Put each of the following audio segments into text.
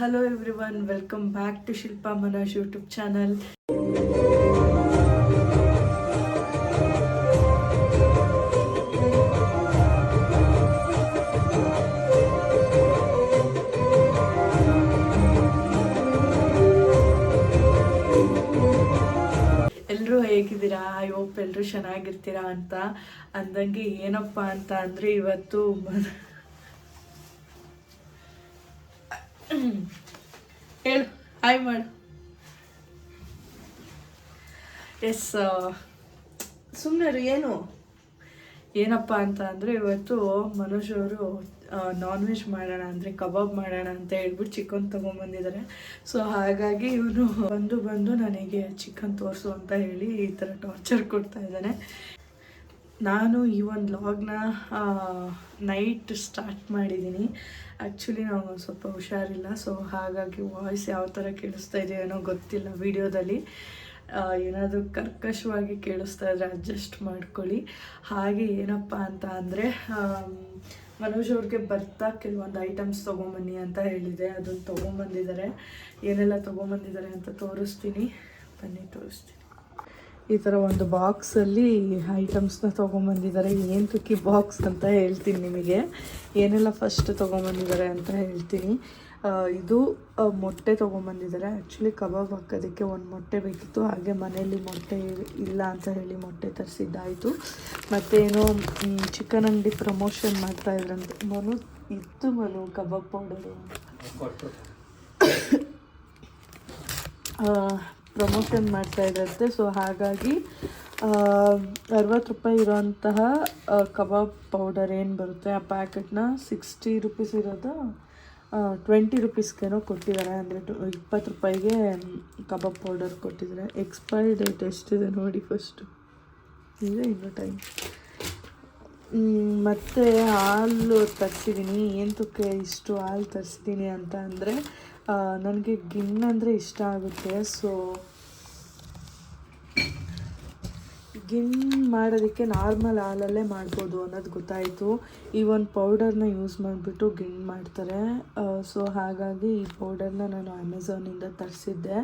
Hello everyone welcome back to Shilpa Manoj YouTube channel ಎಲ್ಲರೂ ಹೇಗಿದ್ದೀರಾ? I hope ಎಲ್ಲರೂ ಚೆನ್ನಾಗಿರ್ತೀರಾ ಅಂತ ಅಂದಂಗೆ ಏನಪ್ಪ ಅಂತ ಅಂದರೆ ಇವತ್ತು ಹೇಳು ಹಾಯ್ ಮಾಡು. ಎಸ್ ಸುಮ್ಮನೆ ಏನು? ಏನಪ್ಪ ಅಂತ ಅಂದರೆ ಇವತ್ತು ಮನೋಜ್ ಅವರು ನಾನ್ ವೆಜ್ ಮಾಡೋಣ ಅಂದರೆ ಕಬಾಬ್ ಮಾಡೋಣ ಅಂತ ಹೇಳ್ಬಿಟ್ಟು ಚಿಕನ್ ತೊಗೊಂಬಂದಿದ್ದಾರೆ ಸೊ ಹಾಗಾಗಿ ಇವನು ಬಂದು ಬಂದು ನನಗೆ ಚಿಕನ್ ತೋರಿಸು ಅಂತ ಹೇಳಿ ಈ ಥರ ಟಾರ್ಚರ್ ಕೊಡ್ತಾ ಇದ್ದಾನೆ. ನಾನು ಈ ಒಂದು ಲಾಗ್ನ ನೈಟ್ ಸ್ಟಾರ್ಟ್ ಮಾಡಿದ್ದೀನಿ. ಆ್ಯಕ್ಚುಲಿ ನಾವು ಸ್ವಲ್ಪ ಹುಷಾರಿಲ್ಲ ಸೊ ಹಾಗಾಗಿ ವಾಯ್ಸ್ ಯಾವ ಥರ ಕೇಳಿಸ್ತಾ ಇದೆಯೋ ಏನೋ ಗೊತ್ತಿಲ್ಲ ವಿಡಿಯೋದಲ್ಲಿ. ಏನಾದರೂ ಕರ್ಕಶವಾಗಿ ಕೇಳಿಸ್ತಾ ಇದ್ರೆ ಅಡ್ಜಸ್ಟ್ ಮಾಡ್ಕೊಳ್ಳಿ. ಹಾಗೆ ಏನಪ್ಪ ಅಂತ ಅಂದರೆ ಮನೋಜ್ ಅವ್ರಿಗೆ ಬರ್ತಾ ಕೆಲವೊಂದು ಐಟಮ್ಸ್ ತೊಗೊಂಬನ್ನಿ ಅಂತ ಹೇಳಿದೆ. ಅದನ್ನು ತೊಗೊಂಬಂದಿದ್ದಾರೆ ಏನೆಲ್ಲ ತೊಗೊಂಬಂದಿದ್ದಾರೆ ಅಂತ ತೋರಿಸ್ತೀನಿ. ಬನ್ನಿ, ತೋರಿಸ್ತೀನಿ. ಈ ಥರ ಒಂದು ಬಾಕ್ಸಲ್ಲಿ ಐಟಮ್ಸ್ನ ತೊಗೊಂಬಂದಿದ್ದಾರೆ. ಏನು ತುಕ್ಕಿ ಬಾಕ್ಸ್ ಅಂತ ಹೇಳ್ತೀನಿ ನಿಮಗೆ. ಏನೆಲ್ಲ ಫಸ್ಟ್ ತೊಗೊಂಬಂದಿದ್ದಾರೆ ಅಂತ ಹೇಳ್ತೀನಿ. ಇದು ಮೊಟ್ಟೆ ತೊಗೊಂಬಂದಿದ್ದಾರೆ. ಆ್ಯಕ್ಚುಲಿ ಕಬಾಬ್ ಹಾಕೋದಕ್ಕೆ ಒಂದು ಮೊಟ್ಟೆ ಬೇಕಿತ್ತು. ಹಾಗೆ ಮನೆಯಲ್ಲಿ ಮೊಟ್ಟೆ ಇಲ್ಲ ಅಂತ ಹೇಳಿ ಮೊಟ್ಟೆ ತರಿಸಿದ್ದಾಯಿತು. ಮತ್ತು ಏನೋ ಚಿಕನ್ ಅಂಗಡಿ ಪ್ರಮೋಷನ್ ಮಾಡ್ತಾ ಇದ್ರಂತೆ ಮನು ಇತ್ತು ಮನು ಕಬಾಬ್ ಪೌಡರು ಪ್ರಮೋಷನ್ ಮಾಡ್ತಾ ಇದ್ದಂತೆ ಸೊ ಹಾಗಾಗಿ ಅರವತ್ತು ರೂಪಾಯಿ ಇರೋಂತಹ ಕಬಾಬ್ ಪೌಡರ್ ಏನು ಬರುತ್ತೆ? ಆ ಪ್ಯಾಕೆಟ್ನ ಸಿಕ್ಸ್ಟಿ ರುಪೀಸ್ ಇರೋದು ಟ್ವೆಂಟಿ ರುಪೀಸ್ಗೇನೋ ಕೊಟ್ಟಿದ್ದಾರೆ. ಅಂದರೆ ಇಪ್ಪತ್ತು ರೂಪಾಯಿಗೆ ಕಬಾಬ್ ಪೌಡರ್ ಕೊಟ್ಟಿದ್ದಾರೆ. ಎಕ್ಸ್ಪೈರಿ ಡೇಟ್ ಎಷ್ಟಿದೆ ನೋಡಿ ಫಸ್ಟು ಈಗ ಇನ್ನೂ ಟೈಮ್ ಮತ್ತು ಹಾಲು ತರಿಸಿದ್ದೀನಿ ಏನಕ್ಕೆ ಇಷ್ಟು ಹಾಲು ತರಿಸಿದ್ದೀನಿ ಅಂತ ಅಂದರೆ ನನಗೆ ಗಿಣ್ಣು ಅಂದರೆ ಇಷ್ಟ ಆಗುತ್ತೆ ಸೊ ಗಿಣ್ ಮಾಡೋದಕ್ಕೆ ನಾರ್ಮಲ್ ಹಾಲಲ್ಲೇ ಮಾಡ್ಬೋದು ಅನ್ನೋದು ಗೊತ್ತಾಯಿತು. ಈ ಒಂದು ಪೌಡರ್ನ ಯೂಸ್ ಮಾಡಿಬಿಟ್ಟು ಗಿಣ್ ಮಾಡ್ತಾರೆ. ಸೊ ಹಾಗಾಗಿ ಈ ಪೌಡರ್ನ ನಾನು ಅಮೆಝಾನಿಂದ ತರಿಸಿದ್ದೆ.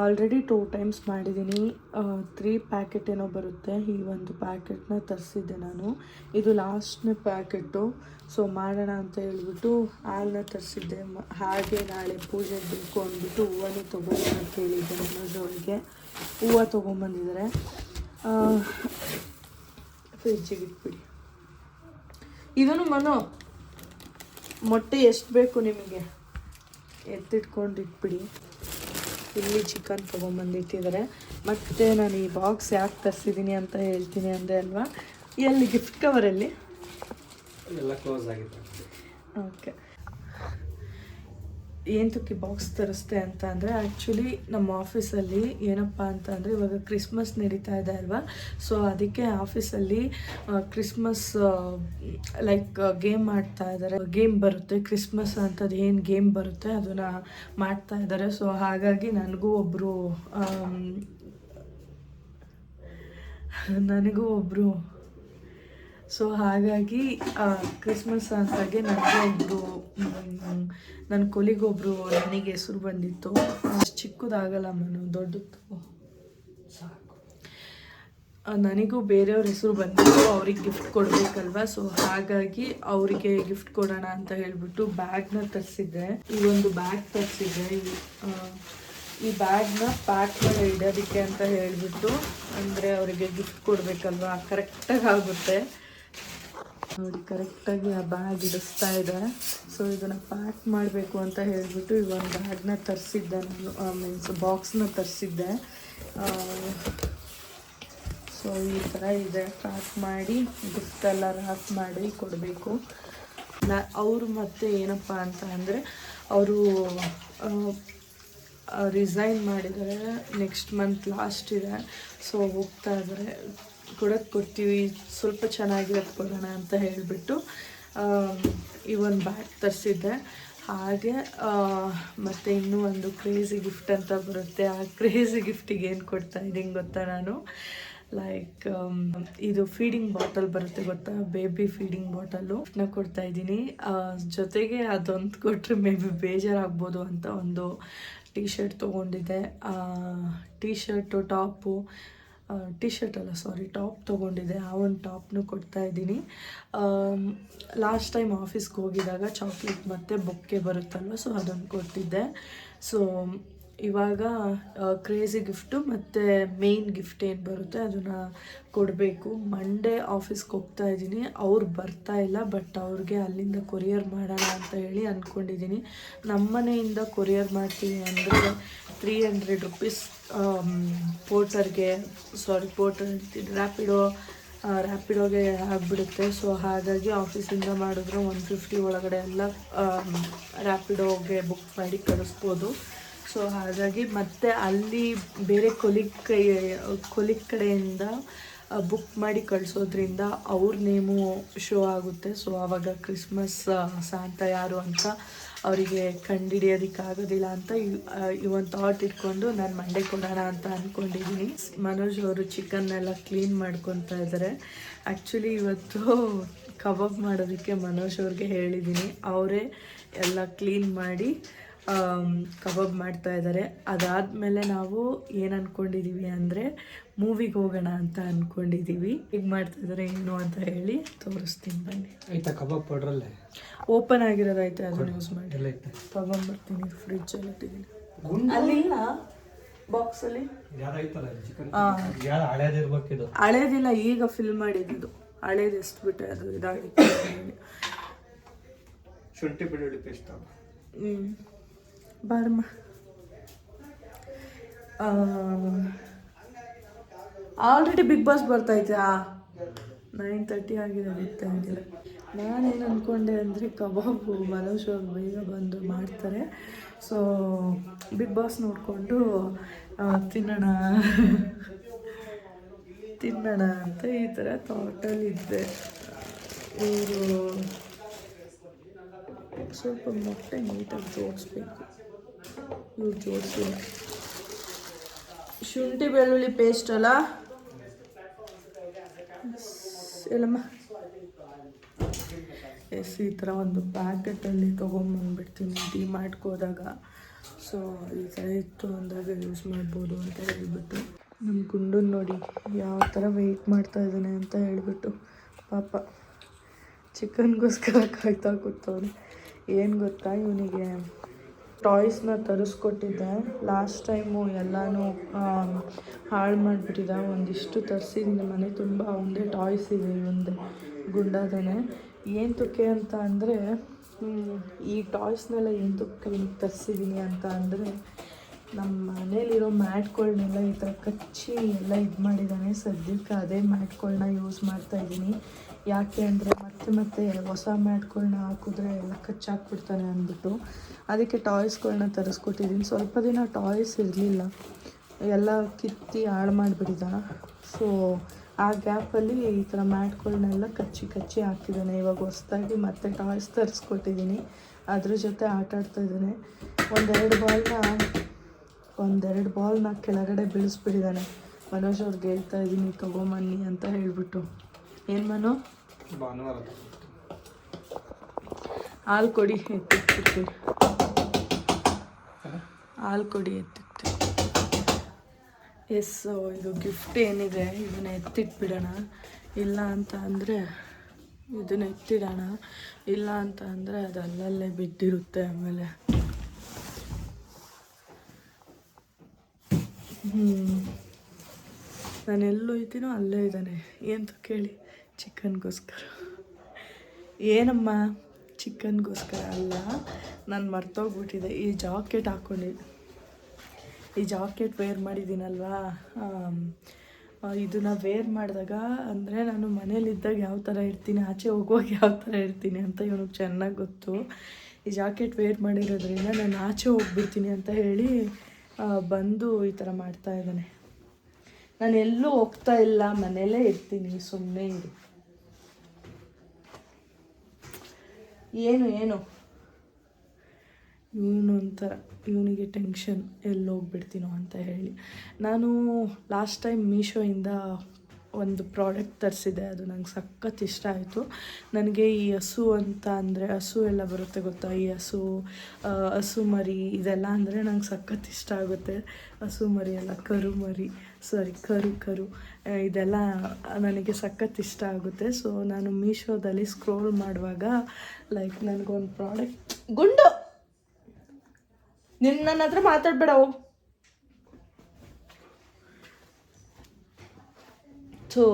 ಆಲ್ರೆಡಿ ಟೂ ಟೈಮ್ಸ್ ಮಾಡಿದ್ದೀನಿ. ತ್ರೀ ಪ್ಯಾಕೆಟ್ ಏನೋ ಬರುತ್ತೆ. ಈ ಒಂದು ಪ್ಯಾಕೆಟ್ನ ತರಿಸಿದ್ದೆ ನಾನು. ಇದು ಲಾಸ್ಟ್ನೇ ಪ್ಯಾಕೆಟು ಸೊ ಮಾಡೋಣ ಅಂತ ಹೇಳ್ಬಿಟ್ಟು ಹಾಲನ್ನ ತರಿಸಿದ್ದೆ. ಹಾಗೆ ನಾಳೆ ಪೂಜೆ ಬೇಕು ಅಂದ್ಬಿಟ್ಟು ಹೂವನೇ ತೊಗೊಂಡು ಕೇಳಿದ್ದೆ ಮನೋಜ್ ಹೂವು ತೊಗೊಂಬಂದಿದ್ದಾರೆ. ಫ್ರಿಜ್ಜಿಗೆ ಇಟ್ಬಿಡಿ. ಇದನ್ನು ಮನು, ಮೊಟ್ಟೆ ಎಷ್ಟು ಬೇಕು ನಿಮಗೆ? ಎತ್ತಿಟ್ಕೊಂಡು ಇಟ್ಬಿಡಿ. ಇಲ್ಲಿ ಚಿಕನ್ ತೊಗೊಂಬಂದಿಟ್ಟಿದ್ದಾರೆ. ಮತ್ತು ನಾನು ಈ ಬಾಕ್ಸ್ ಯಾಕೆ ತರಿಸಿದ್ದೀನಿ ಅಂತ ಹೇಳ್ತೀನಿ ಅಂದರೆ ಅಲ್ವಾ? ಎಲ್ಲಿ ಗಿಫ್ಟ್ ಕವರಲ್ಲಿ ಎಲ್ಲ ಕ್ಲೋಸ್ ಆಗಿದೆ. ಓಕೆ ಏಂತಕ್ಕೆ ಬಾಕ್ಸ್ ತರಿಸ್ತೆ ಅಂತ ಅಂದರೆ ಆ್ಯಕ್ಚುಲಿ ನಮ್ಮ ಆಫೀಸಲ್ಲಿ ಏನಪ್ಪ ಅಂತ ಅಂದರೆ, ಇವಾಗ ಕ್ರಿಸ್ಮಸ್ ನಡೀತಾ ಇದೆ ಅಲ್ವಾ? ಸೊ ಅದಕ್ಕೆ ಆಫೀಸಲ್ಲಿ ಕ್ರಿಸ್ಮಸ್ ಲೈಕ್ ಗೇಮ್ ಮಾಡ್ತಾ ಇದ್ದಾರೆ ಗೇಮ್ ಬರುತ್ತೆ ಕ್ರಿಸ್ಮಸ್ ಅಂಥದ್ದು ಏನು ಗೇಮ್ ಬರುತ್ತೆ ಅದನ್ನು ಮಾಡ್ತಾ ಇದ್ದಾರೆ ಸೊ ಹಾಗಾಗಿ ನನಗೂ ಒಬ್ಬರು ನನಗೂ ಒಬ್ಬರು ಸೊ ಹಾಗಾಗಿ ಕ್ರಿಸ್ಮಸ್ ಅಂತಾಗೆ ನನಗೆ ಒಬ್ಬರು ನನ್ನ ಕೊಲಿಗೊಬ್ಬರು ನನಗೆ ಹೆಸರು ಬಂದಿತ್ತು. ಅಷ್ಟು ಚಿಕ್ಕದಾಗಲ್ಲ ಮನು ದೊಡ್ಡದು. ಸಾಕು. ನನಗೂ ಬೇರೆಯವ್ರ ಹೆಸರು ಬಂದಿತ್ತು ಅವ್ರಿಗೆ ಗಿಫ್ಟ್ ಕೊಡಬೇಕಲ್ವಾ? ಸೊ ಹಾಗಾಗಿ ಅವರಿಗೆ ಗಿಫ್ಟ್ ಕೊಡೋಣ ಅಂತ ಹೇಳಿಬಿಟ್ಟು ಬ್ಯಾಗ್ನ ತರಿಸಿದ್ದೆ. ಈ ಒಂದು ಬ್ಯಾಗ್ ತರಿಸಿದ್ದೆ. ಈ ಬ್ಯಾಗ್ನ ಪ್ಯಾಕ್ ಮಾಡಿ ಇಡೋದಕ್ಕೆ ಅಂತ ಹೇಳಿಬಿಟ್ಟು ಅಂದರೆ ಅವರಿಗೆ ಗಿಫ್ಟ್ ಕೊಡಬೇಕಲ್ವಾ? ಕರೆಕ್ಟಾಗಿ ಆಗುತ್ತೆ. ನೋಡಿ ಕರೆಕ್ಟಾಗಿ ಆ ಬ್ಯಾಗ್ ಇಡಿಸ್ತಾ ಇದೆ ಸೊ ಇದನ್ನು ಪ್ಯಾಕ್ ಮಾಡಬೇಕು ಅಂತ ಹೇಳಿಬಿಟ್ಟು ಈ ಒಂದು ಬ್ಯಾಗ್ನ ತರಿಸಿದ್ದೆ ನಾನು. ಮೀನ್ಸ್ ಬಾಕ್ಸ್ನ ತರಿಸಿದ್ದೆ. ಸೊ ಈ ಥರ ಇದೆ. ಪ್ಯಾಕ್ ಮಾಡಿ ಗಿಫ್ಟ್ ಎಲ್ಲ ರ್ಯಾಪ್ ಮಾಡಿ ಕೊಡಬೇಕು. ನಾ, ಅವರು ಮತ್ತೆ ಏನಪ್ಪ ಅಂತ ಅಂದರೆ, ಅವರು ರಿಸೈನ್ ಮಾಡಿದ್ದಾರೆ. ನೆಕ್ಸ್ಟ್ ಮಂತ್ ಲಾಸ್ಟ್ ಇದೆ. ಸೊ ಹೋಗ್ತಾ ಇದ್ದಾರೆ. ಕೊಡೋಕ್ಕೆ ಕೊಡ್ತೀವಿ. ಸ್ವಲ್ಪ ಚೆನ್ನಾಗಿರೋದು ಕೊಡೋಣ ಅಂತ ಹೇಳಿಬಿಟ್ಟು ಈ ಒಂದು ಬ್ಯಾಗ್ ತರಿಸಿದ್ದೆ. ಹಾಗೆ ಮತ್ತು ಇನ್ನೂ ಒಂದು ಕ್ರೇಜಿ ಗಿಫ್ಟ್ ಅಂತ ಬರುತ್ತೆ. ಆ ಕ್ರೇಜಿ ಗಿಫ್ಟಿಗೆ ಏನು ಕೊಡ್ತಾ ಇದ್ದೀನಿ ಗೊತ್ತಾ ನಾನು? ಲೈಕ್ ಇದು ಫೀಡಿಂಗ್ ಬಾಟಲ್ ಬರುತ್ತೆ ಗೊತ್ತಾ? ಬೇಬಿ ಫೀಡಿಂಗ್ ಬಾಟಲು ನ ಕೊಡ್ತಾ ಇದ್ದೀನಿ. ಜೊತೆಗೆ ಅದೊಂದು ಕೊಟ್ಟರೆ ಮೇ ಬಿ ಬೇಜಾರಾಗ್ಬೋದು ಅಂತ ಒಂದು ಟೀ ಶರ್ಟ್ ತೊಗೊಂಡಿದ್ದೆ. T shirt top T shirt ಅಲ್ಲ ಸಾರಿ ಟಾಪ್ ತೊಗೊಂಡಿದ್ದೆ. ಆ ಒಂದು ಟಾಪ್ನು ಕೊಡ್ತಾ ಇದ್ದೀನಿ. ಲಾಸ್ಟ್ ಟೈಮ್ ಆಫೀಸ್ಗೆ ಹೋಗಿದಾಗ ಚಾಕ್ಲೇಟ್ ಮತ್ತು ಬೊಕ್ಕೆ ಬರುತ್ತಲ್ವ ಸೊ ಅದೊಂದು ಕೊಟ್ಟಿದ್ದೆ ಸೊ ಇವಾಗ ಕ್ರೇಜಿ ಗಿಫ್ಟು ಮತ್ತು ಮೇಯ್ನ್ ಗಿಫ್ಟ್ ಏನು ಬರುತ್ತೆ ಅದನ್ನು ಕೊಡಬೇಕು. ಮಂಡೇ ಆಫೀಸ್ಗೆ ಹೋಗ್ತಾ ಇದ್ದೀನಿ. ಅವ್ರು ಬರ್ತಾ ಇಲ್ಲ ಬಟ್ ಅವ್ರಿಗೆ ಅಲ್ಲಿಂದ ಕೊರಿಯರ್ ಮಾಡೋಣ ಅಂತ ಹೇಳಿ ಅಂದ್ಕೊಂಡಿದ್ದೀನಿ ನಮ್ಮನೆಯಿಂದ ಕೊರಿಯರ್ ಮಾಡ್ತೀನಿ ಅಂದರೆ ತ್ರೀ ಹಂಡ್ರೆಡ್ ರುಪೀಸ್ ಪೋರ್ಟರ್ಗೆ ಸಾರಿ ಪೋರ್ಟರ್ ರ್ಯಾಪಿಡೋ ರ್ಯಾಪಿಡೋಗೆ ಆಗಿಬಿಡುತ್ತೆ. ಸೊ ಹಾಗಾಗಿ ಆಫೀಸಿಂದ ಮಾಡಿದ್ರೆ ಒನ್ ಫಿಫ್ಟಿ ಒಳಗಡೆ ಎಲ್ಲ ರ್ಯಾಪಿಡೋಗೆ ಬುಕ್ ಮಾಡಿ ಕಳಿಸ್ಬೋದು. ಸೊ ಹಾಗಾಗಿ ಮತ್ತೆ ಅಲ್ಲಿ ಬೇರೆ ಕೊಲಿಕ್ ಕೈ ಕೊಲಿಗ್ ಕಡೆಯಿಂದ ಬುಕ್ ಮಾಡಿ ಕಳಿಸೋದ್ರಿಂದ ಅವ್ರ ನೇಮು ಶೋ ಆಗುತ್ತೆ. ಸೊ ಆವಾಗ ಕ್ರಿಸ್ಮಸ್ ಸಾಂತ ಯಾರು ಅಂತ ಅವರಿಗೆ ಕಂಡುಹಿಡಿಯೋದಕ್ಕಾಗೋದಿಲ್ಲ ಅಂತ ಈ- ಒಂದು ಥಾಟ್ ಇಟ್ಕೊಂಡು ನಾನು ಮಂಡೆ ಕೊಡೋಣ ಅಂತ ಅಂದ್ಕೊಂಡಿದ್ದೀನಿ ಮನೋಜ್ ಅವರು ಚಿಕನ್ನೆಲ್ಲ ಕ್ಲೀನ್ ಮಾಡ್ಕೊತಾ ಇದ್ದಾರೆ ಆ್ಯಕ್ಚುಲಿ ಇವತ್ತು ಕಬಾಬ್ ಮಾಡೋದಕ್ಕೆ ಮನೋಜ್ ಅವ್ರಿಗೆ ಹೇಳಿದ್ದೀನಿ ಅವರೇ ಎಲ್ಲ ಕ್ಲೀನ್ ಮಾಡಿ ಕಬಾಬ್ ಮಾಡ್ತಾ ಇದ್ದಾರೆ ಅದಾದಮೇಲೆ ನಾವು ಏನು ಅಂದ್ಕೊಂಡಿದ್ದೀವಿ ಅಂದರೆ ಮೂವಿಗೆ ಹೋಗೋಣ ಅಂತ ಅಂದ್ಕೊಂಡಿದ್ದೀವಿ ಈಗ ಮಾಡ್ತಾ ಇದ್ದಾರೆ ಏನು ಅಂತ ಹೇಳಿ ತೋರಿಸ್ತೀನಿ ಬನ್ನಿ. ಆಯ್ತಾ ಕಬಾಬ್ ಪೌಡ್ರಲ್ಲೇ ಓಪನ್ ಆಗಿರೋದೈತೆ ಅದನ್ನು ಯೂಸ್ ಮಾಡಿ? ತಗೊಂಬರ್ತೀನಿ ಫ್ರಿಜ್ಜಲ್ಲಿ ಇಟ್ಟಿದ್ದೀನಿ ಅಲ್ಲಿಲ್ಲ ಬಾಕ್ಸಲ್ಲಿ ಹಳೇದಿಲ್ಲ ಈಗ ಫಿಲ್ ಮಾಡಿದ್ದು. ಹಳೇದು ಎಷ್ಟು ಬಿಟ್ಟೆ ಅದು ಇದಾಗಿತ್ತು ಶುಂಠಿ ಬೆಳ್ಳುಳ್ಳಿ ಪೇಸ್ಟ್ ಹ್ಞೂ ಬಾರಮ್ಮ ಆಲ್ರೆಡಿ ಬಿಗ್ ಬಾಸ್ ಬರ್ತೈತೆ ನೈನ್ ತರ್ಟಿ ಆಗಿದೆ ಗೊತ್ತಾಗಿಲ್ಲ ನಾನೇನು ಅಂದ್ಕೊಂಡೆ ಅಂದರೆ ಕಬಾಬು ಮನೋಜ್ ಅವ್ರು ಬೇಗ ಬಂದು ಮಾಡ್ತಾರೆ. ಸೊ ಬಿಗ್ ಬಾಸ್ ನೋಡಿಕೊಂಡು ತಿನ್ನೋಣ. ತಿನ್ನೋಣ ಅಂತ ಈ ಥರ ಥಾಟಲ್ಲಿದ್ದೆ ಇವರು ಸ್ವಲ್ಪ ಮೊಟ್ಟೆ ನೀಟಾಗಿ ಜೋಡಿಸ್ಬೇಕು ಜೋಡಿಸಿಲ್ಲ ಶುಂಠಿ, ಬೆಳ್ಳುಳ್ಳಿ ಪೇಸ್ಟ್ ಅಲ್ಲ? ಎಲ್ಲಮ್ಮ? ಎಸ್, ಈ ಥರ ಒಂದು ಪ್ಯಾಕೆಟಲ್ಲಿ ತೊಗೊಂಬಂದ್ಬಿಡ್ತೀನಿ ಡಿ ಹೋದಾಗ. ಸೊ ಈ ಥರ ಇತ್ತು ಅಂದಾಗ ಯೂಸ್ ಮಾಡ್ಬೋದು ಅಂತ ಹೇಳ್ಬಿಟ್ಟು. ನಮ್ಮ ಗುಂಡನ್ ನೋಡಿ ಯಾವ ಥರ ವೆಯ್ಟ್ ಮಾಡ್ತಾ ಇದ್ದಾನೆ ಅಂತ ಹೇಳ್ಬಿಟ್ಟು. ಪಾಪ ಚಿಕನ್ಗೋಸ್ಕರ ಕಾಯ್ತಾ ಕೂತವ್ರೆ ಏನು ಗೊತ್ತಾ ಇವನಿಗೆ? ಟಾಯ್ಸ್ನ ತರಿಸ್ಕೊಟ್ಟಿದ್ದೆ. ಲಾಸ್ಟ್ ಟೈಮು ಎಲ್ಲನೂ ಹಾಳು ಮಾಡಿಬಿಟ್ಟಿದ್ದ ಒಂದಿಷ್ಟು ತರಿಸಿದ್ದೆ ಮನೆ ತುಂಬ ಒಂದೇ ಟಾಯ್ಸ್ ಇದೆ ಒಂದೇ ಗುಂಡಾದನೆ. ಏನು ತುಕ್ಕೆ ಅಂತ ಅಂದರೆ ಈ ಟಾಯ್ಸ್ನೆಲ್ಲ ಏನು ತುಕ್ಕೆ ಇವನಿಗೆ ತರಿಸಿದ್ದೀನಿ ಅಂತ ಅಂದರೆ ನಮ್ಮ ಮನೇಲಿರೋ ಮ್ಯಾಟ್ಗಳನ್ನೆಲ್ಲ ಈ ಥರ ಕಚ್ಚಿ ಎಲ್ಲ ಇದು ಮಾಡಿದ್ದಾನೆ ಸದ್ಯಕ್ಕೆ ಅದೇ ಮ್ಯಾಟ್ಗಳನ್ನ ಯೂಸ್ ಮಾಡ್ತಾ ಇದ್ದೀನಿ. ಯಾಕೆ ಅಂದರೆ ಮತ್ತೆ ಮತ್ತೆ ಹೊಸ ಮ್ಯಾಟ್ಗಳನ್ನ ಹಾಕಿದ್ರೆ ಎಲ್ಲ ಕಚ್ಚಾಕ್ಬಿಡ್ತಾನೆ ಅಂದ್ಬಿಟ್ಟು. ಅದಕ್ಕೆ ಟಾಯ್ಸ್ಗಳನ್ನ ತರಿಸ್ಕೊಟ್ಟಿದ್ದೀನಿ ಸ್ವಲ್ಪ ದಿನ ಟಾಯ್ಸ್ ಇರಲಿಲ್ಲ. ಎಲ್ಲ ಕಿತ್ತಿ ಹಾಳು ಮಾಡಿಬಿಟ್ಟಿದ್ದ ಸೊ ಆ ಗ್ಯಾಪಲ್ಲಿ ಈ ಥರ ಮ್ಯಾಟ್ಗಳನ್ನೆಲ್ಲ ಕಚ್ಚಿ ಕಚ್ಚಿ ಹಾಕಿದ್ದಾನೆ. ಇವಾಗ ಹೊಸ್ದಾಗಿ ಮತ್ತೆ ಟಾಯ್ಸ್ ತರಿಸ್ಕೊಟ್ಟಿದ್ದೀನಿ ಅದ್ರ ಜೊತೆ ಆಟ ಆಡ್ತಾ ಇದ್ದಾನೆ. ಒಂದೆರಡು ಬಾಲ್ನ ಒಂದೆರಡು ಬಾಲ್ನ ಕೆಳಗಡೆ ಬೀಳಿಸ್ಬಿಟ್ಟಿದ್ದಾನೆ ಮನೋಜ್ ಅವ್ರಿಗೆ ಹೇಳ್ತಾ ಇದ್ದೀನಿ ತಗೊಂಬನ್ನಿ ಅಂತ ಹೇಳಿಬಿಟ್ಟು. ಏನು ಮನು? ಭಾನುವಾರ. ಹಾಲು ಕೊಡಿ ಎತ್ತಿ ಹಾಲು ಕೊಡಿ ಎತ್ತಿ ಎಸ್ ಇದು ಗಿಫ್ಟ್ ಏನಿದೆ, ಇದನ್ನ ಎತ್ತಿಟ್ಬಿಡೋಣ. ಇಲ್ಲ ಅಂತ ಅಂದರೆ ಇದನ್ನ ಎತ್ತಿಡೋಣ. ಇಲ್ಲ ಅಂತ ಅಂದರೆ ಅದು ಅಲ್ಲಲ್ಲೇ ಬಿದ್ದಿರುತ್ತೆ ಆಮೇಲೆ. ಹ್ಞೂ ನಾನು ಎಲ್ಲೂ ಇದ್ದೀನೋ ಅಲ್ಲೇ ಇದ್ದಾನೆ. ಏನು ಕೇಳಿ? ಚಿಕನ್ಗೋಸ್ಕರ ಏನಮ್ಮ? ಚಿಕನ್ಗೋಸ್ಕರ ಅಲ್ಲ. ನಾನು ಮರ್ತೋಗ್ಬಿಟ್ಟಿದೆ ಈ ಜಾಕೆಟ್ ಹಾಕ್ಕೊಂಡಿದ್ದೆ ಈ ಜಾಕೆಟ್ ವೇರ್ ಮಾಡಿದ್ದೀನಲ್ವಾ? ಇದನ್ನ ವೇರ್ ಮಾಡಿದಾಗ ಅಂದರೆ ನಾನು ಮನೇಲಿದ್ದಾಗ ಯಾವ ಥರ ಇರ್ತೀನಿ, ಆಚೆ ಹೋಗುವಾಗ ಯಾವ ಥರ ಇರ್ತೀನಿ ಅಂತ ಇವನಿಗೆ ಚೆನ್ನಾಗಿ ಗೊತ್ತು. ಈ ಜಾಕೆಟ್ ವೇರ್ ಮಾಡಿರೋದ್ರಿಂದ ನಾನು ಆಚೆ ಹೋಗ್ಬಿಡ್ತೀನಿ ಅಂತ ಹೇಳಿ ಬಂದು ಈ ಥರ ಮಾಡ್ತಾ ಇದ್ದಾನೆ. ನಾನು ಎಲ್ಲೂ ಹೋಗ್ತಾ ಇಲ್ಲ ಮನೇಲೇ ಇರ್ತೀನಿ ಸುಮ್ಮನೆ ಇರು. ಏನು ಏನು? ಇವನು ಒಂಥರ ಇವನಿಗೆ ಟೆನ್ಷನ್ ಎಲ್ಲಿ ಹೋಗ್ಬಿಡ್ತೀನೋ ಅಂತ ಹೇಳಿ. ನಾನು ಲಾಸ್ಟ್ ಟೈಮ್ ಮೀಶೋಯಿಂದ ಒಂದು ಪ್ರಾಡಕ್ಟ್ ತರಿಸಿದೆ ಅದು ನಂಗೆ ಸಖತ್ ಇಷ್ಟ ಆಯಿತು. ನನಗೆ ಈ ಹಸು ಅಂತ ಅಂದರೆ, ಹಸು ಎಲ್ಲ ಬರುತ್ತೆ ಗೊತ್ತಾ? ಈ ಹಸು ಹಸು ಮರಿ, ಇದೆಲ್ಲ ಅಂದರೆ ನಂಗೆ ಸಖತ್ ಇಷ್ಟ ಆಗುತ್ತೆ. ಹಸು ಮರಿ ಎಲ್ಲ ಕರು ಮರಿ. ಸಾರಿ, ಕರು ಕರು. ಇದೆಲ್ಲ ನನಗೆ ಸಖತ್ ಇಷ್ಟ ಆಗುತ್ತೆ. ಸೊ ನಾನು ಮೀಶೋದಲ್ಲಿ ಸ್ಕ್ರೋಲ್ ಮಾಡುವಾಗ ಲೈಕ್ ನನಗೊಂದು ಪ್ರಾಡಕ್ಟ್ ಗುಂಡು! ನಿನ್ನ ನನ್ನ ಹತ್ರ ಮಾತಾಡ್ಬೇಡ ಸೊ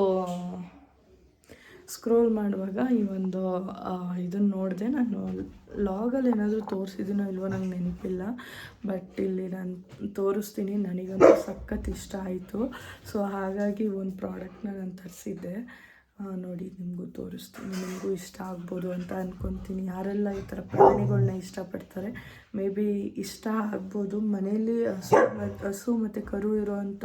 ಸ್ಕ್ರೋಲ್ ಮಾಡುವಾಗ ಈ ಒಂದು ಇದನ್ನು ನೋಡಿದೆ ನಾನು ಲಾಗಲ್ಲಿ ಏನಾದರೂ ತೋರಿಸಿದ್ದೀನೋ ಇಲ್ವೋ ನಂಗೆ ನೆನಪಿಲ್ಲ. ಬಟ್ ಇಲ್ಲಿ ನಾನು ತೋರಿಸ್ತೀನಿ. ನನಗಂತೂ ಸಖತ್ ಇಷ್ಟ ಆಯಿತು. ಸೊ ಹಾಗಾಗಿ ಒಂದು ಪ್ರಾಡಕ್ಟ್ನ ನಾನು ತರಿಸಿದ್ದೆ. ನೋಡಿ, ನಿಮಗೂ ತೋರಿಸ್ತೀನಿ. ನಿಮಗೂ ಇಷ್ಟ ಆಗ್ಬೋದು ಅಂತ ಅಂದ್ಕೊತೀನಿ ಯಾರೆಲ್ಲ ಈ ಥರ ಪ್ರಾಣಿಗಳನ್ನ ಇಷ್ಟಪಡ್ತಾರೆ, ಮೇ ಬಿ ಇಷ್ಟ ಆಗ್ಬೋದು. ಮನೆಯಲ್ಲಿ ಹಸು ಹಸು ಮತ್ತು ಕರು ಇರೋವಂಥ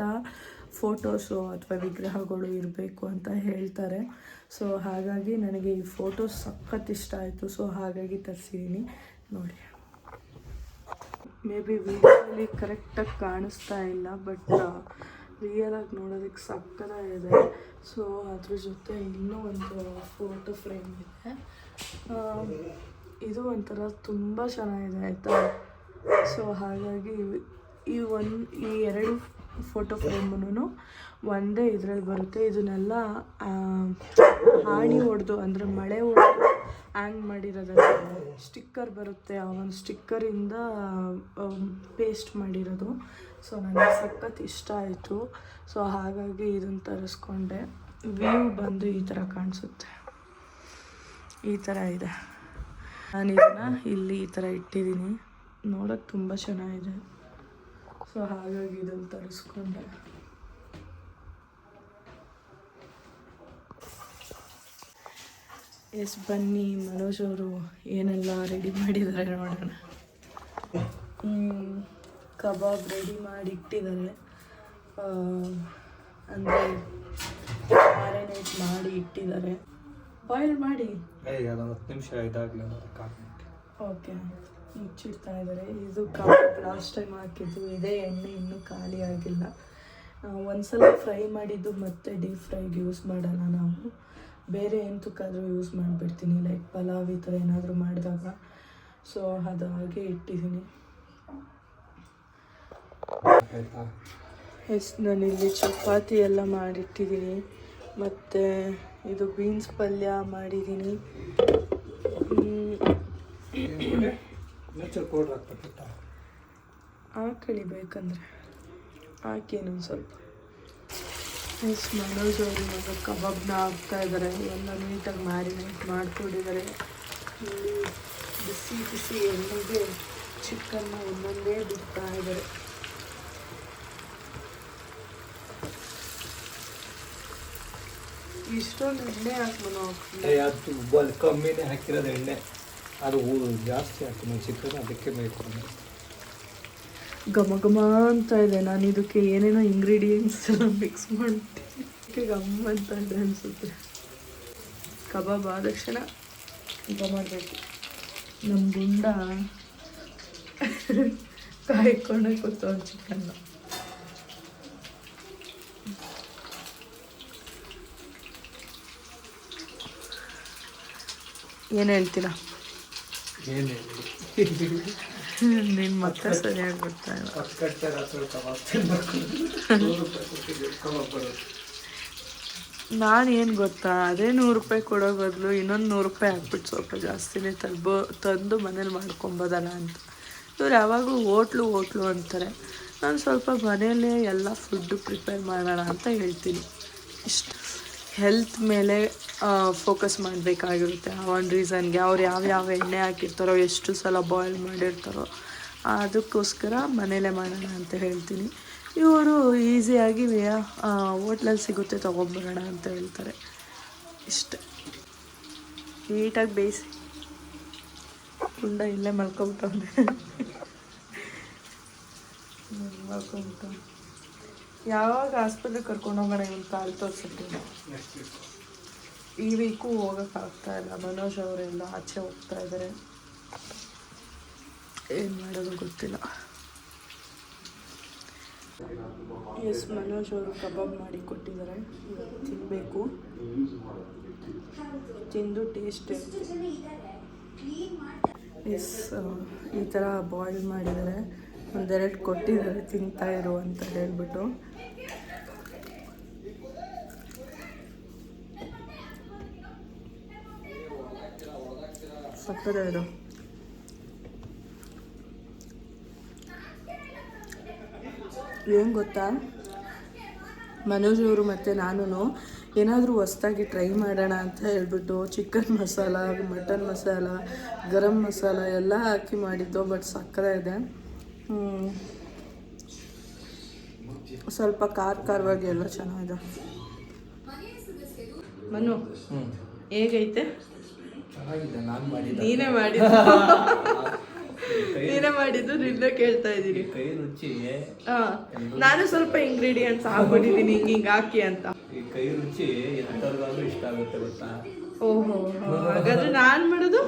ಫೋಟೋಸು ಅಥವಾ ವಿಗ್ರಹಗಳು ಇರಬೇಕು ಅಂತ ಹೇಳ್ತಾರೆ. ಸೊ, ಹಾಗಾಗಿ ನನಗೆ ಈ ಫೋಟೋ ಸಖತ್ ಇಷ್ಟ ಆಯಿತು. ಸೊ, ಹಾಗಾಗಿ ತರಿಸಿದ್ದೀನಿ ನೋಡಿ. ಮೇ ಬಿ ವಿಡಿಯೋಲಿ ಕರೆಕ್ಟಾಗಿ ಕಾಣಿಸ್ತಾ ಇಲ್ಲ ಬಟ್ ರಿಯಲಾಗಿ ನೋಡೋದಕ್ಕೆ ಇದೆ. ಸೊ ಅದ್ರ ಜೊತೆ ಇನ್ನೂ ಒಂದು ಫೋಟೋ ಫ್ರೇಮ್ ಇದೆ. ಇದು ಒಂಥರ ತುಂಬ ಚೆನ್ನಾಗಿದೆ, ಆಯಿತಾ? ಸೊ ಹಾಗಾಗಿ ಈ ಒಂದು, ಈ ಎರಡು ಫೋಟೋ ಫ್ರೇಮ್ನು ಒಂದೇ ಇದರಲ್ಲಿ ಬರುತ್ತೆ. ಇದನ್ನೆಲ್ಲ ಹಾಣಿ ಹೊಡೆದು, ಅಂದರೆ ಮಳೆ ಹೊಡೆದು ಹ್ಯಾಂಗ್ ಮಾಡಿರೋದಲ್ಲ ಸ್ಟಿಕ್ಕರ್ ಬರುತ್ತೆ. ಆ ಒಂದು ಸ್ಟಿಕ್ಕರಿಂದ ಪೇಸ್ಟ್ ಮಾಡಿರೋದು. ಸೊ ನನಗೆ ಸಖತ್ ಇಷ್ಟ ಆಯಿತು. ಸೊ ಹಾಗಾಗಿ ಇದನ್ನು ತರಿಸ್ಕೊಂಡೆ. ವ್ಯೂ ಬಂದು ಈ ಥರ ಕಾಣಿಸುತ್ತೆ. ಈ ಥರ ಇದೆ. ನಾನು ಇದನ್ನು ಇಲ್ಲಿ ಈ ಥರ ಇಟ್ಟಿದ್ದೀನಿ. ನೋಡೋಕ್ಕೆ ತುಂಬ ಚೆನ್ನಾಗಿದೆ. ಸೊ ಹಾಗಾಗಿ ಇದನ್ನು ತರಿಸ್ಕೊಂಡೆ ಎಸ್ ಬನ್ನಿ ಮನೋಜ್ ಅವರು ಏನೆಲ್ಲ ರೆಡಿ ಮಾಡಿದ್ದಾರೆ ನೋಡೋಣ. ಕಬಾಬ್ ರೆಡಿ ಮಾಡಿ ಇಟ್ಟಿದ್ದಾರೆ. ಅಂದರೆ ಮ್ಯಾರಿನೇಟ್ ಮಾಡಿ ಇಟ್ಟಿದ್ದಾರೆ. ಬಾಯ್ಲ್ ಮಾಡಿ. ನಿಮಿಷ ಇದಾಗಲಿ ಓಕೆ ಮುಚ್ಚಿಡ್ತಾ ಇದ್ದಾರೆ. ಇದು ಕಬಾಬ್ ಲಾಸ್ಟ್ ಟೈಮ್ ಹಾಕಿದ್ದು. ಇದೇ ಎಣ್ಣೆ ಇನ್ನೂ ಖಾಲಿ ಆಗಿಲ್ಲ. ಒಂದ್ಸಲ ಫ್ರೈ ಮಾಡಿದ್ದು ಮತ್ತೆ ಡೀಪ್ ಫ್ರೈಗೆ ಯೂಸ್ ಮಾಡಲ್ಲ ನಾವು. ಬೇರೆ ಎಂತಕ್ಕಾದರೂ ಯೂಸ್ ಮಾಡಿಬಿಡ್ತೀನಿ. ಲೈಕ್ ಪಲಾವ್ ಈ ಥರ ಏನಾದರೂ ಮಾಡಿದಾಗ. ಸೊ ಅದು ಹಾಗೆ ಇಟ್ಟಿದ್ದೀನಿ. ಎಷ್ಟು ಎಸ್ ನಾನಿಲ್ಲಿ ಚಪಾತಿ ಎಲ್ಲ ಮಾಡಿಟ್ಟಿದ್ದೀನಿ. ಮತ್ತು ಇದು ಬೀನ್ಸ್ ಪಲ್ಯ ಮಾಡಿದ್ದೀನಿ. ನೇಚರ್ ಪೌಡ್ರ್ ಹಾಕ್ಬೇಕಿತ್ತ ಹಾಕಳಿ ಬೇಕಂದರೆ ಹಾಕಿ ಇನ್ನೊಂದು ಸ್ವಲ್ಪ. ಎಸ್ ಮನೋಜ್ ಅವರು ಇವಾಗ ಕಬಾಬ್ನ ಹಾಕ್ತಾ ಇದ್ದಾರೆ ಎಲ್ಲ ನೀಟಾಗಿ ಮ್ಯಾರಿನೇಟ್ ಮಾಡಿಕೊಂಡಿದ್ದಾರೆ ಇಲ್ಲಿ ಬಿಸಿ ಬಿಸಿ ಎಣ್ಣೆಗೆ ಚಿಕನ್ನ ಒಂದೊಂದೇ ಬಿಡ್ತಾ ಇದ್ದಾರೆ ಇಷ್ಟೊಂದು ಎಣ್ಣೆ ಹಾಕಿ ಮನೋ ಕಮ್ಮಿನೇ ಹಾಕಿರೋದು ಎಣ್ಣೆ. ಅದು ಜಾಸ್ತಿ ಆಗ್ತದೆ ಚಿಕನ್ ಅದಕ್ಕೆ ಬೇಕು ಘಮ ಘಮ ಅಂತ ಇದೆ. ನಾನು ಇದಕ್ಕೆ ಏನೇನೋ ಇಂಗ್ರೀಡಿಯೆಂಟ್ಸ್ ಎಲ್ಲ ಮಿಕ್ಸ್ ಮಾಡ್ತೀನಿ. ಘಮ್ ಅಂತ ಇದೆ ಅನಿಸುತ್ತೆ. ಕಬಾಬ್ ಆದ ತಕ್ಷಣ ಊಟ ಮಾಡಬೇಕು. ನಮ್ಮ ಗುಂಡ ಕಾಯ್ಕೊಂಡೆ ಕೂತವ್ನು ಚಿಕನ್ನ ಏನು ಹೇಳ್ತೀರಾ? ನಿನ್ನ ಮತ್ತೆ ಸರಿಯಾಗಿ ನಾನೇನು ನಾನು ಏನು ಗೊತ್ತಾ ಅದೇ ನೂರು ರೂಪಾಯಿ ಕೊಡೋ ಬದಲು ಇನ್ನೊಂದು ನೂರು ರೂಪಾಯಿ ಹಾಕ್ಬಿಟ್ಟು ಸ್ವಲ್ಪ ಜಾಸ್ತಿನೇ ತಲ್ಬೋ ತಂದು ಮನೇಲಿ ಮಾಡ್ಕೊಬೋದಲ್ಲ ಅಂತ. ಇವ್ರು ಯಾವಾಗಲೂ ಹೋಟ್ಲು ಹೋಟ್ಲು ಅಂತಾರೆ. ನಾನು ಸ್ವಲ್ಪ ಮನೆಯಲ್ಲೇ ಎಲ್ಲ ಫುಡ್ಡು ಪ್ರಿಪೇರ್ ಮಾಡೋಣ ಅಂತ ಹೇಳ್ತೀನಿ. ಇಷ್ಟು. ಹೆಲ್ತ್ ಮೇಲೆ ಫೋಕಸ್ ಮಾಡಬೇಕಾಗಿರುತ್ತೆ. ಆ ಒಂದು ರೀಸನ್ಗೆ ಅವ್ರು ಯಾವ್ಯಾವ ಎಣ್ಣೆ ಹಾಕಿರ್ತಾರೋ, ಎಷ್ಟು ಸಲ ಬಾಯ್ಲ್ ಮಾಡಿರ್ತಾರೋ, ಅದಕ್ಕೋಸ್ಕರ ಮನೇಲೇ ಮಾಡೋಣ ಅಂತ ಹೇಳ್ತೀನಿ. ಇವರು ಈಸಿಯಾಗಿ ಹೋಟ್ಲಲ್ಲಿ ಸಿಗುತ್ತೆ ತೊಗೊಂಬರೋಣ ಅಂತ ಹೇಳ್ತಾರೆ. ಇಷ್ಟೆ. ನೀಟಾಗಿ ಬೇಯಿಸಿ. ಕುಂಡ ಇಲ್ಲೇ ಮಲ್ಕೊಬಿಟ್ಟವ್ನೆ. ಮಲ್ಕೊಂಬಿಟ್ಟು ಯಾವಾಗ ಆಸ್ಪತ್ರೆಗೆ ಕರ್ಕೊಂಡು ಹೋಗೋಣ ಇವನು ಕಾಲು ವೀಕ್ ಈ ವೀಕು ಹೋಗೋಕ್ಕಾಗ್ತಾ ಇಲ್ಲ. ಮನೋಜ್ ಅವರೆಲ್ಲ ಆಚೆ ಹೋಗ್ತಾ ಇದ್ದಾರೆ ಏನು ಮಾಡೋದು ಗೊತ್ತಿಲ್ಲ. ಎಸ್ ಮನೋಜ್ ಅವರು ಕಬಾಬ್ ಮಾಡಿ ಕೊಟ್ಟಿದ್ದಾರೆ. ತಿನ್ನಬೇಕು ತಿಂದು ಟೇಸ್ಟ್ ಎಸ್ ಈ ಥರ ಬಾಯ್ಲ್ ಮಾಡಿದ್ದಾರೆ. ಒಂದೆರಡು ಕೊಟ್ಟಿದ್ದಾರೆ ತಿಂತಾ ಇರು ಅಂತ ಹೇಳ್ಬಿಟ್ಟು. ಸಕ್ಕತ್ತಾಗಿದೆ ಏನು ಗೊತ್ತಾ? ಮನೋಜ್ ಅವರು ಮತ್ತು ನಾನು ಏನಾದರೂ ಹೊಸ್ದಾಗಿ ಟ್ರೈ ಮಾಡೋಣ ಅಂತ ಹೇಳ್ಬಿಟ್ಟು ಚಿಕನ್ ಮಸಾಲ ಮಟನ್ ಮಸಾಲ ಗರಂ ಮಸಾಲ ಎಲ್ಲ ಹಾಕಿ ಮಾಡಿದ್ದು ಬಟ್ ಸಕ್ಕರೆ ಇದೆ. ಸ್ವಲ್ಪ ಖಾರ ಖಾರವಾಗಿ ಎಲ್ಲ ಚೆನ್ನಾಗಿದೆ. ಮನು ಹೇಗೈತೆ? ಚೆನ್ನಾಗಿದೆ ನಾನು ಮಾಡಿದ್ದೆ ನೀನೇ ಮಾಡಿದ್ದು. ನೀನೇ ಮಾಡಿದ್ದು ನಿನ್ನೆ ಕೇಳ್ತಾ ಇದ್ದೀನಿ ಕೈ ರುಚಿ ಹಾ ನಾನು ಸ್ವಲ್ಪ ಇಂಗ್ರೀಡಿಯೆಂಟ್ಸ್ ಹಾಕೊಂಡಿದ್ದೀನಿ ಹಿಂಗೆ ಹಿಂಗೆ ಹಾಕಿ ಅಂತ. ಈ ಕೈ ರುಚಿ ಎಂಥವ್ರಿಗಾದ್ರೂ ಇಷ್ಟ ಆಗುತ್ತೆ ಗೊತ್ತಾ? ಓಹೋ ಹಾಗಾದ್ರೆ ನಾನು ಮಾಡೋದು?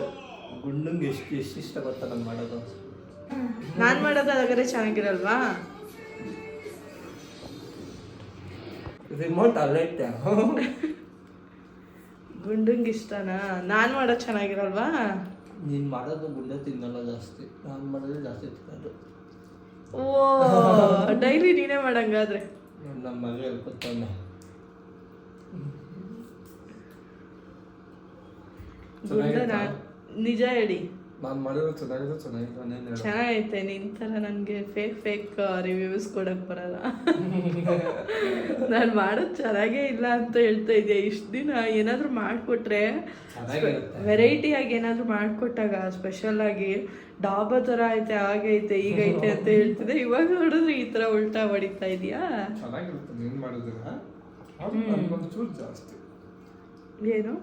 ಗುಂಡಂಗೆ ಎಷ್ಟು ಎಷ್ಟು ಇಷ್ಟ ಗೊತ್ತಾ ನಾನು ಮಾಡೋದು? ನಾನು ಮಾಡೋದು ಹಾಗಾದ್ರೆ ಚೆನ್ನಾಗಿರಲ್ವಾ? ರಿಮೋಟ್ ಅಲ್ಲೈತೆ ಗುಂಡಂಗೆ ಇಷ್ಟನಾ? ನಾನು ಮಾಡೋದು ಚೆನ್ನಾಗಿರಲ್ವಾ? ನೀನು ಮಾಡೋದು ಗುಂಡ ತಿನ್ನಲ್ಲ ಜಾಸ್ತಿ. ನಾನು ಮಾಡೋದು ಜಾಸ್ತಿ ತಿನ್ನೋದು. ಓ ಡೈಲಿ ನೀನೇ ಮಾಡಂಗಾದ್ರೆ. ನಮ್ಮ ಮಗ ಹೇಳ್ಕೊತಾನೆ ಗುಂಡ ನಿಜ ಹೇಳಿ. ನಾನು ಮಾಡಿರೋ ಚೆನ್ನಾಗಿದೆ ಚೆನ್ನಾಗಿದೆ ನಾನು ಹೇಳು ಚೆನ್ನಾಗೈತೆ ನಿನ್ ಥರ ನನಗೆ ಫೇಕ್ ಫೇಕ್ ರಿವ್ಯೂಸ್ ಕೊಡಕ್ ಬರಲ್ಲ. ನಾನು ಮಾಡೋದು ಚೆನ್ನಾಗೇ ಇಲ್ಲ ಅಂತ ಹೇಳ್ತಾ ಇದ್ದೆ ಇಷ್ಟು ದಿನ ಏನಾದರೂ ಮಾಡಿಕೊಟ್ರೆ ವೆರೈಟಿಯಾಗಿ ವೆರೈಟಿ ಆಗಿ ಏನಾದರೂ ಮಾಡಿಕೊಟ್ಟಾಗ ಸ್ಪೆಷಲ್ ಆಗಿ ಡಾಬಾ ಥರ ಐತೆ ಆಗೈತೆ ಈಗೈತೆ ಅಂತ ಹೇಳ್ತಿದ್ದೆ ಇವಾಗ ನೋಡಿದ್ರೆ ಈ ಥರ ಉಲ್ಟಾ ಹೊಡಿತಾ ಇದೆಯಾ? ಚೆನ್ನಾಗಿರುತ್ತೆ ನೀನು ಮಾಡಿದ್ರೆ ಏನು?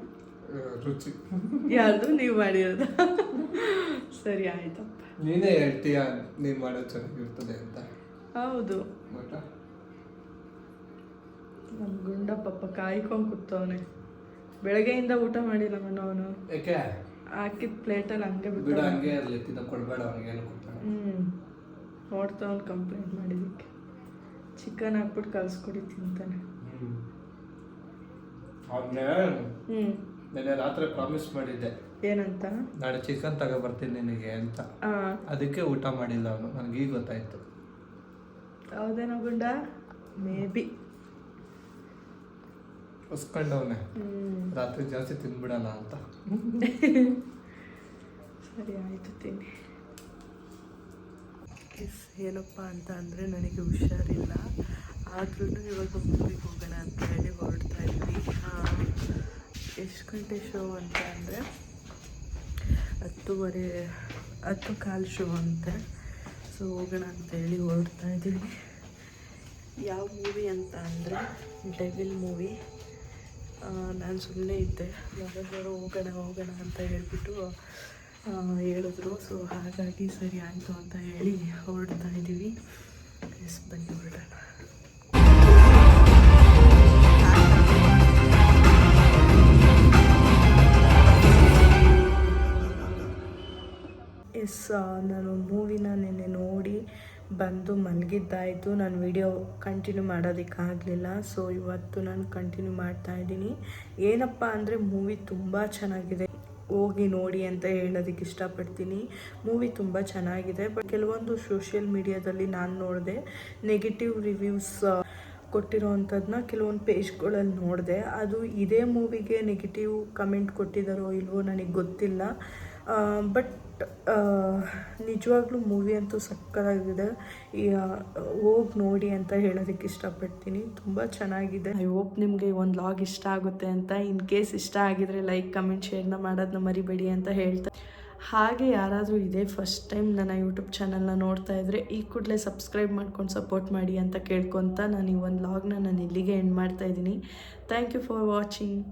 ರುಚಿ. ಯಾರ್ದು ನೀವು ಮಾಡಿರೋದು. ಸರಿ ಆಯ್ತಪ್ಪ ನೀನೇ ಹೇಳ್ತೀಯ ನೀನು ಮಾಡೋದು ಚೆನ್ನಾಗಿರ್ತದೆ ಅಂತ. ಹೌದು. ಬಟ್ ನಮ್ಮ ಗುಂಡ ಪಾಪ ಕಾಯ್ಕೊಂಡು ಕೂತವನೆ. ಬೆಳಗ್ಗೆಯಿಂದ ಊಟ ಮಾಡಿಲ್ಲ ಮನು ಅವನು. ಯಾಕೆ? ಹಾಕಿದ ಪ್ಲೇಟಲ್ಲಿ ಹಂಗೆ ಬಿಡ ಹಂಗೆ ಇರಲಿ ತಿನ್ನ ಕೊಡಬೇಡ ಏನು ಕೊಡ್ತಾನೆ ಹ್ಞೂ ನೋಡ್ತಾವನು ಕಂಪ್ಲೇಂಟ್ ಮಾಡಿದ್ದಕ್ಕೆ. ಚಿಕನ್ ಹಾಕ್ಬಿಟ್ಟು ಕಲ್ಸ್ಕೊಡಿ ತಿಂತಾನೆ. ಹ್ಞೂ ಹ್ಞೂ ನೆನ್ನೆ ರಾತ್ರಿ ಪ್ರಾಮಿಸ್ ಮಾಡಿದ್ದೆ. ಏನಂತ? ನಾಳೆ ಚಿಕನ್ ತಗೋ ಬರ್ತೀನಿ ನಿನಗೆ ಅಂತ. ಅದಕ್ಕೆ ಊಟ ಮಾಡಿಲ್ಲ ಅವನು ನನಗೆ ಈಗ ಗೊತ್ತಾಯ್ತು. ಹೌದೇನೋ ಗುಂಡ? ಮೇ ಬಿ ಹೊಸ್ಕೊಂಡವನೆ. ರಾತ್ರಿ ಜಾಸ್ತಿ ತಿನ್ಬಿಡೋಣ ಅಂತ. ಸರಿ ಆಯಿತು ತಿನ್ನಿ. ಏನಪ್ಪ ಅಂತ ಅಂದರೆ ನನಗೆ ಹುಷಾರಿಲ್ಲ. ಆದ್ರೂ ಇವಾಗ ಮೂವಿಗೆ ಹೋಗೋಣ ಅಂತ ಹೇಳಿ ಹೊರಡ್ತಾ ಇದ್ವಿ. ಎಷ್ಟು ಗಂಟೆ ಶೋ ಅಂತ ಅಂದರೆ ಹತ್ತುವರೆ, ಹತ್ತು ಕಾಲು ಶೋ ಅಂತೆ. ಸೊ ಹೋಗೋಣ ಅಂತ ಹೇಳಿ ಹೊರಡ್ತಾ ಇದ್ದೀವಿ ಯಾವ ಮೂವಿ ಅಂತ ಅಂದರೆ ಡೆವಿಲ್ ಮೂವಿ ನಾನು ಸುಮ್ಮನೆ ಇದ್ದೆ. ಯಾರಾದರೂ ಹೋಗೋಣ ಹೋಗೋಣ ಅಂತ ಹೇಳ್ಬಿಟ್ಟು ಹೇಳಿದ್ರು. ಸೊ ಹಾಗಾಗಿ ಸರಿ ಆಯಿತು ಅಂತ ಹೇಳಿ ಹೊರಡ್ತಾ ಇದ್ದೀವಿ. ಎಸ್ ಬನ್ನಿ, ಹೊರಡೋಣ. ನಾನು ಮೂವಿನ ನಿನ್ನೆ ನೋಡಿ ಬಂದು ಮಲಗಿದ್ದಾಯಿತು. ನಾನು ವಿಡಿಯೋ ಕಂಟಿನ್ಯೂ ಮಾಡೋದಕ್ಕಾಗಲಿಲ್ಲ. ಸೊ ಇವತ್ತು ನಾನು ಕಂಟಿನ್ಯೂ ಮಾಡ್ತಾ ಇದ್ದೀನಿ. ಏನಪ್ಪ ಅಂದರೆ ಮೂವಿ ತುಂಬ ಚೆನ್ನಾಗಿದೆ. ಹೋಗಿ ನೋಡಿ ಅಂತ ಹೇಳೋದಕ್ಕೆ ಇಷ್ಟಪಡ್ತೀನಿ. ಮೂವಿ ತುಂಬ ಚೆನ್ನಾಗಿದೆ. ಬಟ್ ಕೆಲವೊಂದು ಸೋಷಿಯಲ್ ಮೀಡಿಯಾದಲ್ಲಿ ನಾನು ನೋಡಿದೆ, ನೆಗೆಟಿವ್ ರಿವ್ಯೂಸ್ ಕೊಟ್ಟಿರೋವಂಥದ್ದನ್ನ ಕೆಲವೊಂದು ಪೇಜ್ಗಳಲ್ಲಿ ನೋಡಿದೆ. ಅದು ಇದೇ ಮೂವಿಗೆ ನೆಗೆಟಿವ್ ಕಮೆಂಟ್ ಕೊಟ್ಟಿದ್ದಾರೋ ಇಲ್ವೋ ನನಗೆ ಗೊತ್ತಿಲ್ಲ. ಬಟ್ ನಿಜವಾಗ್ಲೂ ಮೂವಿ ಅಂತೂ ಸಕ್ಕತ್ತಾಗಿದೆ. ಹೋಗಿ ನೋಡಿ ಅಂತ ಹೇಳೋದಕ್ಕೆ ಇಷ್ಟಪಡ್ತೀನಿ. ತುಂಬ ಚೆನ್ನಾಗಿದೆ. ಐ ಹೋಪ್ ನಿಮಗೆ ಒಂದು ಲಾಗ್ ಇಷ್ಟ ಆಗುತ್ತೆ ಅಂತ. ಇನ್ ಕೇಸ್ ಇಷ್ಟ ಆಗಿದ್ರೆ ಲೈಕ್ ಕಮೆಂಟ್ ಶೇರ್ನ ಮಾಡೋದನ್ನ ಮರಿಬೇಡಿ ಅಂತ ಹೇಳ್ತಾ ಹಾಗೆ ಯಾರಾದರೂ ಇದೇ ಫಸ್ಟ್ ಟೈಮ್ ನನ್ನ ಯೂಟ್ಯೂಬ್ ಚಾನಲ್ನ ನೋಡ್ತಾ ಇದ್ದರೆ ಈ ಕೂಡಲೇ ಸಬ್ಸ್ಕ್ರೈಬ್ ಮಾಡ್ಕೊಂಡು ಸಪೋರ್ಟ್ ಮಾಡಿ ಅಂತ ಕೇಳ್ಕೊತ ನಾನು ಈ ಒಂದು ಲಾಗ್ನ ನಾನು ಇಲ್ಲಿಗೆ ಎಂಡ್ ಮಾಡ್ತಾ ಇದ್ದೀನಿ. Thank you for watching